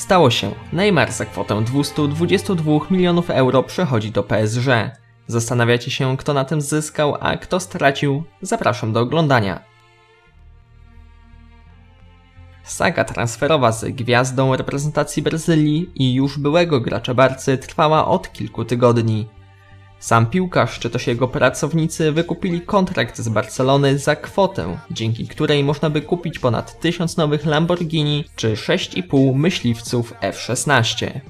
Stało się. Neymar za kwotę 222 milionów euro przechodzi do PSG. Zastanawiacie się, kto na tym zyskał, a kto stracił? Zapraszam do oglądania. Saga transferowa z gwiazdą reprezentacji Brazylii i już byłego gracza Barcy trwała od kilku tygodni. Sam piłkarz czy też jego pracownicy wykupili kontrakt z Barcelony za kwotę, dzięki której można by kupić ponad 1000 nowych Lamborghini czy 6,5 myśliwców F-16.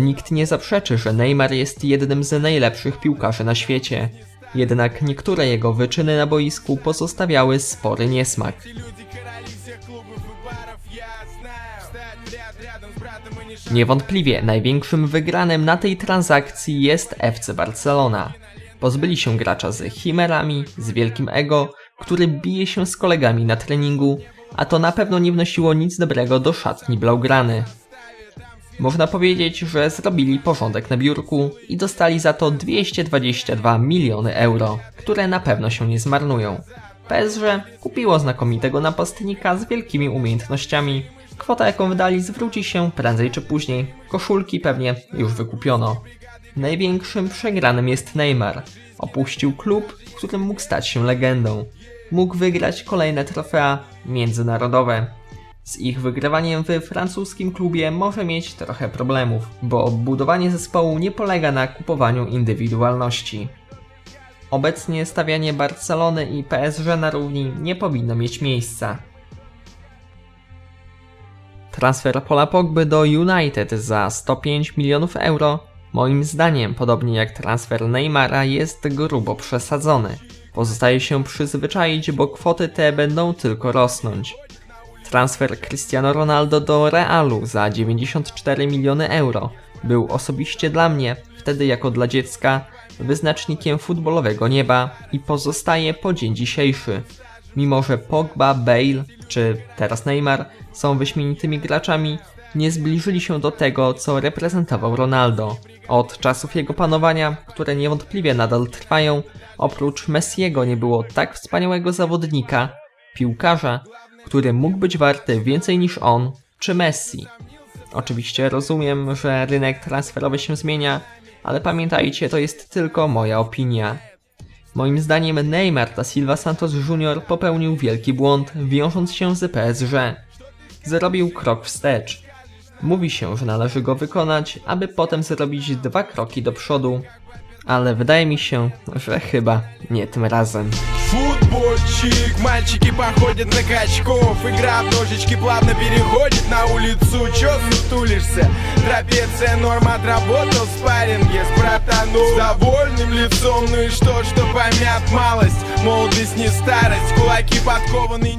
Nikt nie zaprzeczy, że Neymar jest jednym z najlepszych piłkarzy na świecie. Jednak niektóre jego wyczyny na boisku pozostawiały spory niesmak. Niewątpliwie największym wygranym na tej transakcji jest FC Barcelona. Pozbyli się gracza z chimerami, z wielkim ego, który bije się z kolegami na treningu, a to na pewno nie wnosiło nic dobrego do szatni Blaugrany. Można powiedzieć, że zrobili porządek na biurku i dostali za to 222 miliony euro, które na pewno się nie zmarnują. PSG kupiło znakomitego napastnika z wielkimi umiejętnościami. Kwota jaką wydali zwróci się prędzej czy później. Koszulki pewnie już wykupiono. Największym przegranym jest Neymar. Opuścił klub, w którym mógł stać się legendą. Mógł wygrać kolejne trofea międzynarodowe. Z ich wygrywaniem w francuskim klubie może mieć trochę problemów, bo budowanie zespołu nie polega na kupowaniu indywidualności. Obecnie stawianie Barcelony i PSG na równi nie powinno mieć miejsca. Transfer Pola Pogby do United za 105 milionów euro, moim zdaniem, podobnie jak transfer Neymara, jest grubo przesadzony. Pozostaje się przyzwyczaić, bo kwoty te będą tylko rosnąć. Transfer Cristiano Ronaldo do Realu za 94 miliony euro był osobiście dla mnie, wtedy jako dla dziecka, wyznacznikiem futbolowego nieba i pozostaje po dzień dzisiejszy. Mimo, że Pogba, Bale czy teraz Neymar są wyśmienitymi graczami, nie zbliżyli się do tego, co reprezentował Ronaldo. Od czasów jego panowania, które niewątpliwie nadal trwają, oprócz Messiego nie było tak wspaniałego zawodnika, piłkarza, który mógł być warty więcej niż on czy Messi. Oczywiście rozumiem, że rynek transferowy się zmienia, ale pamiętajcie, to jest tylko moja opinia. Moim zdaniem Neymar da Silva Santos Jr. popełnił wielki błąd, wiążąc się z PSG. Zrobił krok wstecz. Mówi się, że należy go wykonać, aby potem zrobić dwa kroki do przodu, ale wydaje mi się, że chyba nie tym razem. Футбольчик, мальчики походят на качков Игра в ножички плавно переходит на улицу Чё сутулишься? Трапеция норм отработал в спарринге с братаном С довольным лицом, ну и что, что помят малость. Молодость не старость, кулаки подкованы